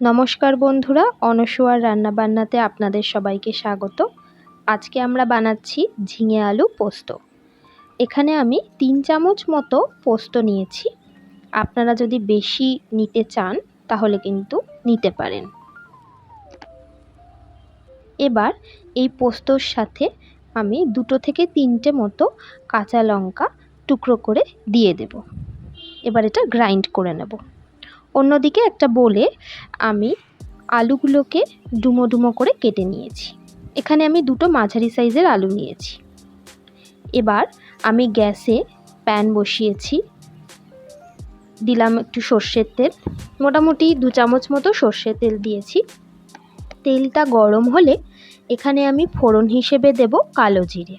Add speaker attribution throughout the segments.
Speaker 1: নমস্কার বন্ধুরা অনসুয়ার রান্নাবান্নাতে আপনাদের সবাইকে স্বাগত। আজকে আমরা বানাচ্ছি ঝিঙে আলু পোস্ত। এখানে আমি তিন চামচ মতো পোস্ত নিয়েছি। আপনারা যদি বেশি নিতে চান, তাহলে কিন্তু নিতে পারেন। এবার এই পোস্তর সাথে আমি দুটো থেকে তিনটে মতো কাঁচা লঙ্কা টুকরো করে দিয়ে দেব। এবার এটা গ্রাইন্ড করে নেব। অন্যদিকে একটা বলে আমি আলুগুলোকে ডুমো ডুমো করে কেটে নিয়েছি। এখানে আমি দুটো মাঝারি সাইজের আলু নিয়েছি। এবার আমি গ্যাসে প্যান বসিয়েছি। দিলাম একটু সর্ষের তেল। মোটামুটি দু চামচ মতো সর্ষের তেল দিয়েছি। তেলটা গরম হলে এখানে আমি ফোড়ন হিসেবে দেব কালো জিরে।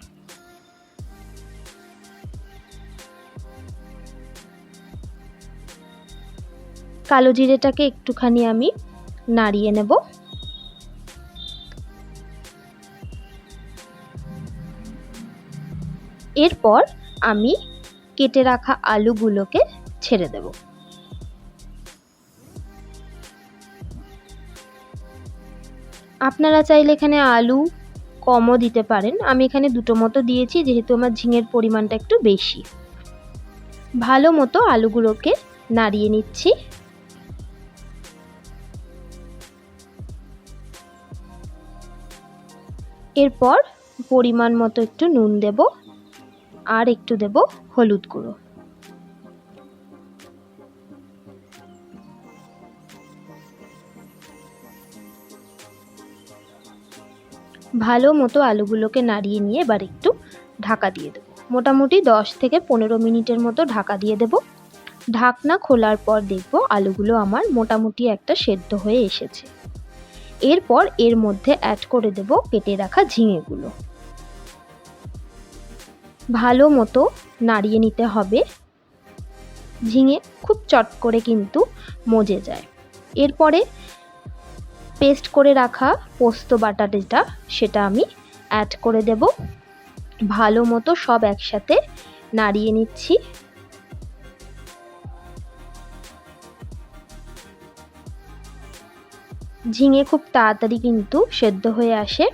Speaker 1: কালো জিরেটাকে একটুখানি আমি নাড়িয়ে নেব। এরপর আমি কেটে রাখা আলুগুলোকে ছেড়ে দেব। আপনারা চাইলে এখানে আলু কমও দিতে পারেন। আমি এখানে দুটো মতো দিয়েছি, যেহেতু আমার ঝিঙের পরিমাণটা একটু বেশি। ভালো মতো আলুগুলোকে নাড়িয়ে নিচ্ছি। এরপর পরিমাণ মতো একটু নুন দেব আর একটু দেব হলুদ গুঁড়ো। ভালো মতো আলুগুলোকে নাড়িয়ে নিয়ে এবার একটু ঢাকা দিয়ে দেবো। মোটামুটি দশ থেকে পনেরো মিনিটের মতো ঢাকা দিয়ে দেব। ঢাকনা খোলার পর দেখব আলুগুলো আমার মোটামুটি একটা সেদ্ধ হয়ে এসেছে। এরপর এর মধ্যে অ্যাড করে দেব কেটে রাখা ঝিঙেগুলো। ভালো মতো নাড়িয়ে নিতে হবে। ঝিঙে খুব চট করে কিন্তু মজে যায়। এরপরে পেস্ট করে রাখা পোস্ত বাটা যেটা সেটা আমি অ্যাড করে দেব। ভালো মতো সব একসাথে নাড়িয়ে নিচ্ছি। ঝিঙে খুব তাড়াতাড়ি কিন্তু সেদ্ধ হয়ে আসে।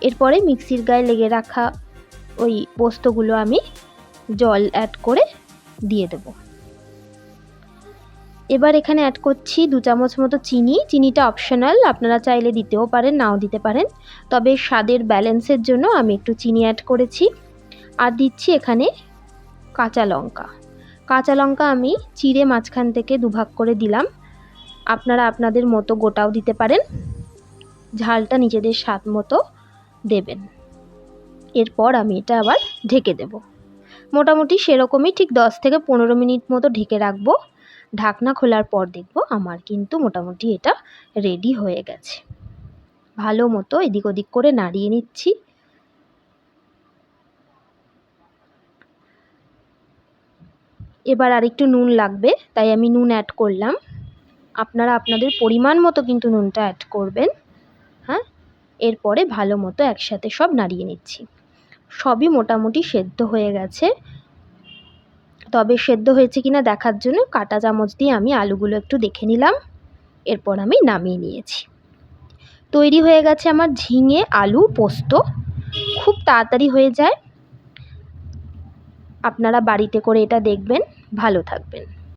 Speaker 1: এরপরে মিক্সির গায়ে লেগে রাখা ওই পোস্তগুলো আমি জল অ্যাড করে দিয়ে দেব। এবার এখানে অ্যাড করছি দু চামচ মতো চিনি। চিনিটা অপশনাল আপনারা চাইলে দিতেও পারেন, নাও দিতে পারেন। তবে স্বাদের ব্যালেন্সের জন্য আমি একটু চিনি অ্যাড করেছি। আর দিচ্ছি এখানে কাঁচা লঙ্কা। কাঁচা লঙ্কা আমি চিড়ে মাঝখান থেকে দুভাগ করে দিলাম। আপনারা আপনাদের মতো গোটাও দিতে পারেন। ঝালটা নিজেদের স্বাদ মতো দেবেন। এরপর আমি এটা আবার ঢেকে দেব। মোটামুটি সেরকমই ঠিক দশ থেকে পনেরো মিনিট মতো ঢেকে রাখব। ঢাকনা খোলার পর দেখব আমার কিন্তু মোটামুটি এটা রেডি হয়ে গেছে। ভালো মতো এদিক ওদিক করে নাড়িয়ে নিচ্ছি। এবার আরেকটু নুন লাগবে, তাই আমি নুন অ্যাড করলাম। আপনারা আপনাদের পরিমাণ মতো কিন্তু নুনটা অ্যাড করবেন। হ্যাঁ? এরপরে ভালো মতো একসাথে সব নাড়িয়ে নিচ্ছি। সবই মোটামুটি সেদ্ধ হয়ে গেছে। তবে সেদ্ধ হয়েছে কিনা দেখার জন্য কাটা চামচ দিয়ে আমি আলুগুলো একটু দেখে নিলাম। এরপর আমি নামিয়ে নিয়েছি। তৈরি হয়ে গেছে আমার ঝিঙে আলু পোস্ত। খুব তাড়াতাড়ি হয়ে যায়। আপনারা বাড়িতে করে এটা দেখবেন। ভালো থাকবেন।